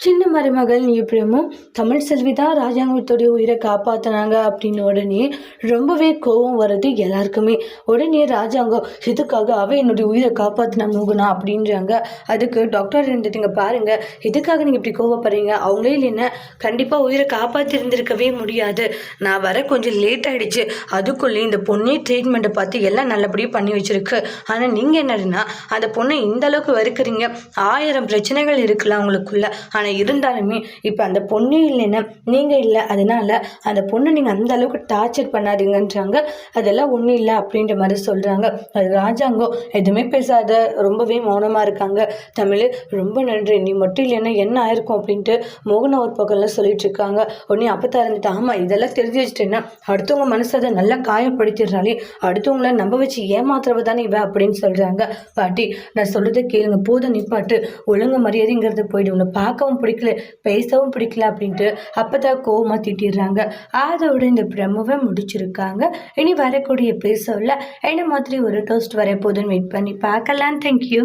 சின்ன மருமகள் எப்படியுமோ தமிழ் செல்வி தான் ராஜாங்கத்துடைய உயிரை காப்பாற்றினாங்க அப்படின்னு உடனே ரொம்பவே கோவம் வருது எல்லாருக்குமே. உடனே ராஜாங்கம் இதுக்காக அவ என்னுடைய உயிரை காப்பாற்றினா மூகுனா? அப்படின்றாங்க. அதுக்கு டாக்டர் இருந்துட்டுங்க பாருங்க. இதுக்காக நீங்கள் இப்படி கோவப்படுறீங்க? அவங்களே இல்லைன்னா கண்டிப்பாக உயிரை காப்பாற்றிருந்திருக்கவே முடியாது. நான் வர கொஞ்சம் லேட் ஆயிடுச்சு. அதுக்குள்ளே இந்த பொண்ணே ட்ரீட்மெண்ட்டை பார்த்து எல்லாம் நல்லபடியாக பண்ணி வச்சிருக்கு. ஆனால் நீங்கள் என்னதுன்னா அந்த பொண்ணை இந்த அளவுக்கு வறுக்கிறீங்க. ஆயிரம் பிரச்சனைகள் இருக்குல்ல அவங்களுக்குள்ள ஆனால் இருந்தாலுமே இப்போ அந்த பொண்ணு இல்லைன்னா நீங்கள் இல்லை. அதனால அந்த பொண்ணை நீங்கள் அந்த அளவுக்கு டார்ச்சர் பண்ணாதீங்கன்றாங்க. அதெல்லாம் ஒன்றும் இல்லை அப்படின்ற மாதிரி சொல்கிறாங்க அது ராஜாங்கம் எதுவுமே பேசாத ரொம்பவே மௌனமாக இருக்காங்க. தமிழ் ரொம்ப நன்றி. நீ மட்டும் இல்லைன்னா என்ன ஆயிருக்கும் அப்படின்ட்டு மோகன ஒரு பக்கம்லாம் சொல்லிட்டு இருக்காங்க. உடனே அப்பத்தா இருந்துட்டு ஆமாம் இதெல்லாம் தெரிஞ்சு வச்சுட்டேன்னா அடுத்தவங்க மனசு அதை நல்லா காயப்படுத்திடுறாளே. அடுத்தவங்கள நம்ப வச்சு ஏமாத்துறவ தானே இவ? அப்படின்னு சொல்கிறாங்க பாட்டி நான் சொல்கிறத கேளுங்க. போதும் நிப்பாட்டு ஒழுங்கு மரியாதைங்கிறது போயிடும். உன்னை பார்க்கவும் பிடிக்கல பேசவும் பிடிக்கல அப்படின்ட்டு அப்பதான் கோவமாக திட்டிடுறாங்க. அதோட இந்த பிரமுவை முடிச்சிருக்காங்க. இனி வரக்கூடிய பேசவில் என்ன மாதிரி ஒரு டோஸ்ட் வரப்போகுதுன்னு வெயிட் பண்ணி பார்க்கலாம். தேங்க்யூ